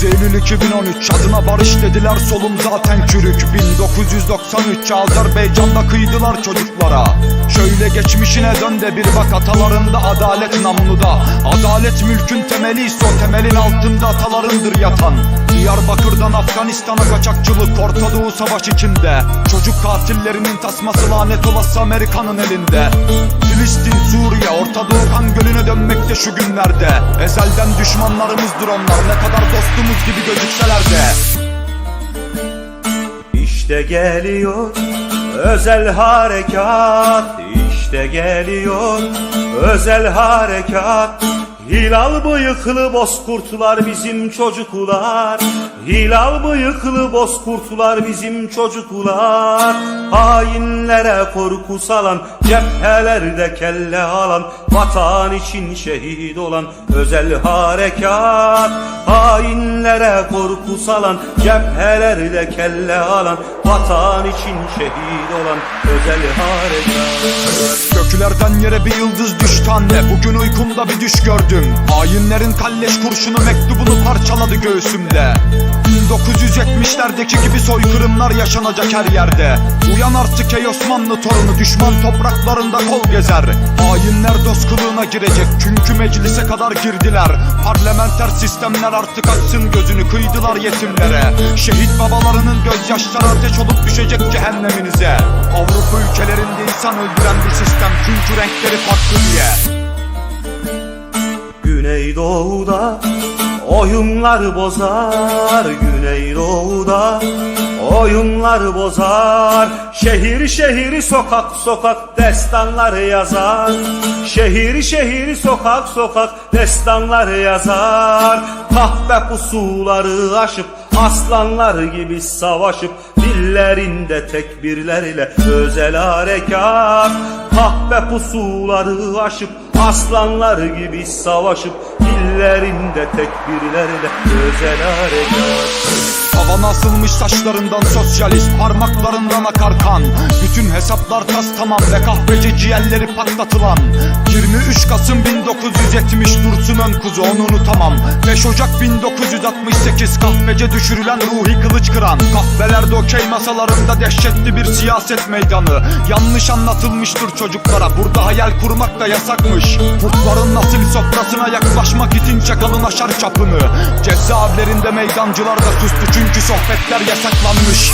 9 Eylül 2013 adına barış dediler solum zaten çürük. 1993 Azerbaycan'da kıydılar çocuklara. Şöyle geçmişine dön de bir bak atalarında adalet namluda Adalet mülkün temeli ise o temelin altında atalarındır yatan. Diyarbakır'dan Afganistan'a kaçakçılık Orta Doğu savaş içinde. Çocuk katillerinin tasması lanet olası Amerika'nın elinde. Filistin, Suriye, Orta Doğu kan gölüne dönmekte şu günlerde. Ezelden düşmanlarımızdır onlar ne kadar dostumuz gibi gözükseler de. İşte geliyor özel harekat İşte geliyor özel harekat. Hilal bıyıklı bozkurtlar bizim çocuklar. Hilal bıyıklı bozkurtlar bizim çocuklar. Hainlere korku salan Cephelerde kelle alan Vatan için şehit olan Özel harekat Hainlere korku salan Cephelerde kelle alan Vatan için şehit olan Özel harekat. Göklerden yere bir yıldız düştü anne. Bugün uykumda bir düş gördüm. Hainlerin kalleş kurşunu mektubunu parçaladı göğsümde. 1970'lerdeki gibi soykırımlar yaşanacak her yerde. Uyan artık ey Osmanlı torunu düşman topraklarında kol gezer. Hainler dost kılığına girecek. Çünkü meclise kadar girdiler. Parlamenter sistemler artık açsın gözünü. Kıydılar yetimlere. Şehit babalarının gözyaşları ateş olup düşecek cehenneminize. Avrupa ülkelerinde insan öldüren bir sistem. Çünkü renkleri farklı diye. Güneydoğu'da oyunlar bozar Güneydoğu'da. Oyunlar bozar. Şehir şehir sokak sokak destanlar yazar. Şehir şehir sokak sokak destanlar yazar. Kahpe pusuları aşıp aslanlar gibi savaşıp Dillerinde tekbirlerle özel harekat. Kahpe pusuları aşıp aslanlar gibi savaşıp Dillerinde tekbirlerle özel harekat. Havana asılmış saçlarından sosyalist Parmaklarından akar kan Bütün hesaplar tas tamam ve kahveci ciğerleri patlatılan. 23 Kasım 1970 Dursun Önkuzu onu unutamam. 5 Ocak 1968 kahvece düşürülen Ruhi Kılıç kıran. Kahvelerde okey masalarında dehşetli bir siyaset meydanı. Yanlış anlatılmıştır çocuklara burada hayal kurmak da yasakmış. Kurtların nasil sofrasına yaklaşmak için çakalın aşar çapını. Cezaevlerinde meydancılar da sustu çünkü sohbetler yasaklanmış